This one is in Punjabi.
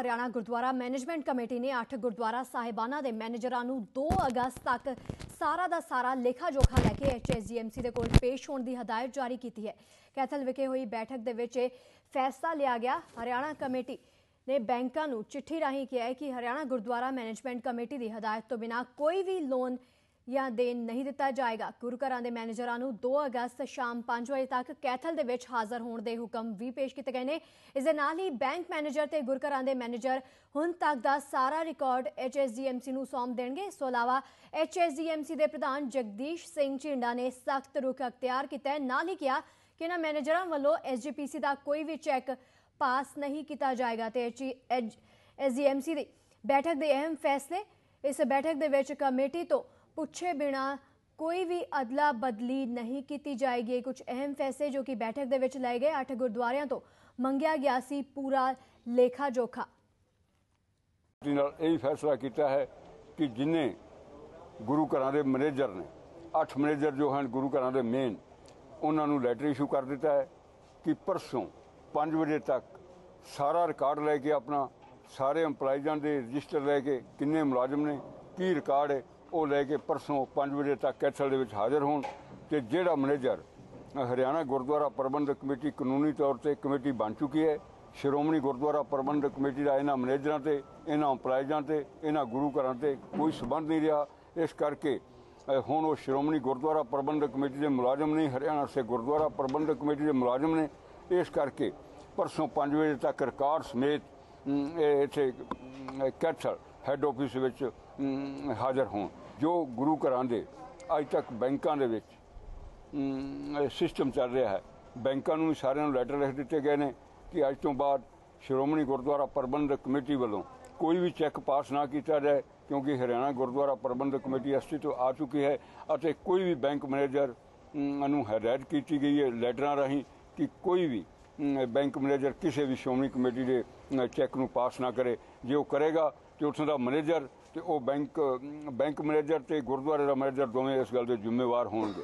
ਹਰਿਆਣਾ ਗੁਰਦੁਆਰਾ ਮੈਨੇਜਮੈਂਟ ਕਮੇਟੀ ਨੇ 8 ਗੁਰਦੁਆਰਾ ਸਾਹਿਬਾਨਾਂ ਦੇ ਮੈਨੇਜਰਾਂ ਨੂੰ 2 ਅਗਸਤ ਤੱਕ ਸਾਰਾ ਦਾ ਸਾਰਾ ਲੇਖਾ ਜੋਖਾ ਲੈ ਕੇ ਐਚਐਸਜੀਐਮਸੀ ਦੇ ਕੋਲ ਪੇਸ਼ ਹੋਣ ਦੀ ਹਦਾਇਤ ਜਾਰੀ ਕੀਤੀ ਹੈ। ਕੈਥਲ ਵਿਖੇ ਹੋਈ ਬੈਠਕ ਦੇ ਵਿੱਚ ਇਹ ਫੈਸਲਾ ਲਿਆ ਗਿਆ। ਹਰਿਆਣਾ ਕਮੇਟੀ ਨੇ ਬੈਂਕਾਂ ਨੂੰ ਚਿੱਠੀ ਰਾਹੀਂ ਕਿਹਾ ਹੈ ਕਿ ਹਰਿਆਣਾ ਗੁਰਦੁਆਰਾ ਮੈਨੇਜਮੈਂਟ ਕਮੇਟੀ ਦੀ ਹਦਾਇਤ ਤੋਂ ਬਿਨਾਂ ਕੋਈ ਵੀ ਲੋਨ ਜਾਂ ਦੇਣ ਨਹੀਂ ਦਿੱਤਾ ਜਾਏਗਾ। ਗੁਰੂ ਘਰਾਂ ਦੇ ਮੈਨੇਜਰਾਂ ਨੂੰ 2 ਅਗਸਤ ਸ਼ਾਮ 5 ਵਜੇ ਤੱਕ ਕੈਥਲ ਦੇ ਵਿੱਚ ਹਾਜ਼ਰ ਹੋਣ ਦੇ ਹੁਕਮ ਵੀ ਪੇਸ਼ ਕੀਤੇ ਗਏ ਨੇ। ਇਸ ਦੇ ਨਾਲ ਹੀ ਬੈਂਕ ਮੈਨੇਜਰ ਤੇ ਗੁਰੂ ਘਰਾਂ ਦੇ ਮੈਨੇਜਰ ਹੁਣ ਤੱਕ ਦਾ ਸਾਰਾ ਰਿਕਾਰਡ ਐਚਐਸਡੀਐਮਸੀ ਨੂੰ ਸੌਂਪ ਦੇਣਗੇ। ਇਸ ਤੋਂ ਇਲਾਵਾ ਐਚਐਸਡੀਐਮਸੀ ਦੇ ਪ੍ਰਧਾਨ ਜਗਦੀਸ਼ ਸਿੰਘ ਝਿੰਡਾ ਨੇ ਸਖਤ ਰੁਖ ਅਖਤਿਆਰ ਕੀਤਾ ਹੈ। ਨਾਲ ਹੀ ਕਿਹਾ ਕਿ ਇਹਨਾਂ ਮੈਨੇਜਰਾਂ ਵੱਲੋਂ ਐਸਜੀਪੀਸੀ ਦਾ ਕੋਈ ਵੀ ਚੈੱਕ ਪਾਸ ਨਹੀਂ ਕੀਤਾ ਜਾਏਗਾ ਤੇ ਐਸਜੀਐਮਸੀ ਦੀ ਬੈਠਕ ਦੇ ਅਹਿਮ ਫੈਸਲੇ ਇਸ ਬੈਠਕ ਦੇ ਵਿੱਚ ਕਮੇਟੀ ਤੋਂ ਪੁੱਛੇ ਬਿਨਾ ਕੋਈ ਵੀ ਅਦਲਾ ਬਦਲੀ ਨਹੀਂ ਕੀਤੀ ਜਾਏਗੀ। ਕੁਝ ਅਹਿਮ ਫੈਸਲੇ ਜੋ ਕਿ ਬੈਠਕ ਦੇ ਵਿੱਚ ਲਏ ਗਏ ਅੱਠ ਗੁਰਦੁਆਰਿਆਂ ਤੋਂ ਮੰਗਿਆ ਗਿਆ ਸੀ ਪੂਰਾ ਲੇਖਾ ਜੋਖਾ। ਨਾਲ ਇਹ ਫੈਸਲਾ ਕੀਤਾ ਹੈ ਕਿ ਜਿਨੇ ਗੁਰੂ ਘਰਾਂ ਦੇ ਮੈਨੇਜਰ ਨੇ, ਅੱਠ ਮੈਨੇਜਰ ਜੋ ਹਨ ਗੁਰੂ ਘਰਾਂ ਦੇ ਮੇਨ ਉਹਨਾਂ ਨੂੰ ਲੈਟਰ ਇਸ਼ੂ ਕਰ ਦਿੱਤਾ ਹੈ ਕਿ ਪਰਸੋਂ 5 ਵਜੇ ਤੱਕ ਸਾਰਾ ਰਿਕਾਰਡ ਲੈ ਕੇ ਆਪਣਾ, ਸਾਰੇ EMPLOYEES ਦੇ ਰਜਿਸਟਰ ਲੈ ਕੇ ਕਿੰਨੇ ਮੁਲਾਜ਼ਮ ਨੇ, ਕੀ ਰਿਕਾਰਡ ਹੈ ਉਹ ਲੈ ਕੇ ਪਰਸੋਂ 5 ਵਜੇ ਤੱਕ ਕੈਥਲ ਦੇ ਵਿੱਚ ਹਾਜ਼ਰ ਹੋਣ ਤੇ ਜਿਹੜਾ ਮੈਨੇਜਰ ਹਰਿਆਣਾ ਗੁਰਦੁਆਰਾ ਪ੍ਰਬੰਧਕ ਕਮੇਟੀ ਕਾਨੂੰਨੀ ਤੌਰ ਤੇ ਕਮੇਟੀ ਬਣ ਚੁੱਕੀ ਹੈ, ਸ਼੍ਰੋਮਣੀ ਗੁਰਦੁਆਰਾ ਪ੍ਰਬੰਧਕ ਕਮੇਟੀ ਦਾ ਇਹਨਾਂ ਮੈਨੇਜਰਾਂ ਤੇ, ਇਹਨਾਂ EMPLOYEES ਤੇ, ਇਹਨਾਂ ਗੁਰੂ ਘਰਾਂ ਤੇ ਕੋਈ ਸਬੰਧ ਨਹੀਂ ਰਿਹਾ। ਇਸ ਕਰਕੇ ਹੁਣ ਉਹ ਸ਼੍ਰੋਮਣੀ ਗੁਰਦੁਆਰਾ ਪ੍ਰਬੰਧਕ ਕਮੇਟੀ ਦੇ ਮੁਲਾਜ਼ਮ ਨਹੀਂ ਹਰਿਆਣਾ ਸੇ ਗੁਰਦੁਆਰਾ ਪ੍ਰਬੰਧਕ ਕਮੇਟੀ ਦੇ ਮੁਲਾਜ਼ਮ ਨੇ। ਇਸ ਕਰਕੇ ਪਰਸੋਂ 5 ਵਜੇ ਤੱਕ ਰਿਕਾਰਡ ਸਮੇਤ ਇਹ ਇੱਥੇ ਕੈਥਲ ਹੈੱਡ ਆਫਿਸ ਵਿੱਚ ਹਾਜ਼ਰ ਹੋਣ। ਜੋ ਗੁਰੂ ਘਰਾਂ ਦੇ, ਅੱਜ ਤੱਕ ਬੈਂਕਾਂ ਦੇ ਵਿੱਚ ਸਿਸਟਮ ਚੱਲ ਰਿਹਾ ਹੈ। ਬੈਂਕਾਂ ਨੂੰ ਵੀ ਸਾਰਿਆਂ ਨੂੰ ਲੈਟਰ ਲਿਖ ਦਿੱਤੇ ਗਏ ਨੇ ਕਿ ਅੱਜ ਤੋਂ ਬਾਅਦ ਸ਼੍ਰੋਮਣੀ ਗੁਰਦੁਆਰਾ ਪ੍ਰਬੰਧਕ ਕਮੇਟੀ ਵੱਲੋਂ ਕੋਈ ਵੀ ਚੈੱਕ ਪਾਸ ਨਾ ਕੀਤਾ ਜਾਏ, ਕਿਉਂਕਿ ਹਰਿਆਣਾ ਗੁਰਦੁਆਰਾ ਪ੍ਰਬੰਧਕ ਕਮੇਟੀ ਅਸਤਿਤਵ ਆ ਚੁੱਕੀ ਹੈ ਅਤੇ ਕੋਈ ਵੀ ਬੈਂਕ ਮੈਨੇਜਰ ਨੂੰ ਹਦਾਇਤ ਕੀਤੀ ਗਈ ਹੈ ਲੈਟਰਾਂ ਰਾਹੀਂ ਕਿ ਕੋਈ ਵੀ ਬੈਂਕ ਮੈਨੇਜਰ ਕਿਸੇ ਵੀ ਸ਼੍ਰੋਮਣੀ ਕਮੇਟੀ ਦੇ ਚੈੱਕ ਨੂੰ ਪਾਸ ਨਾ ਕਰੇ। ਜੇ ਉਹ ਕਰੇਗਾ ਤੇ ਉੱਥੋਂ ਦਾ ਮੈਨੇਜਰ ਤੇ ਉਹ ਬੈਂਕ ਬੈਂਕ ਮੈਨੇਜਰ ਤੇ ਗੁਰਦੁਆਰੇ ਦਾ ਮੈਨੇਜਰ ਦੋਵੇਂ ਇਸ ਗੱਲ ਦੇ ਜ਼ਿੰਮੇਵਾਰ ਹੋਣਗੇ।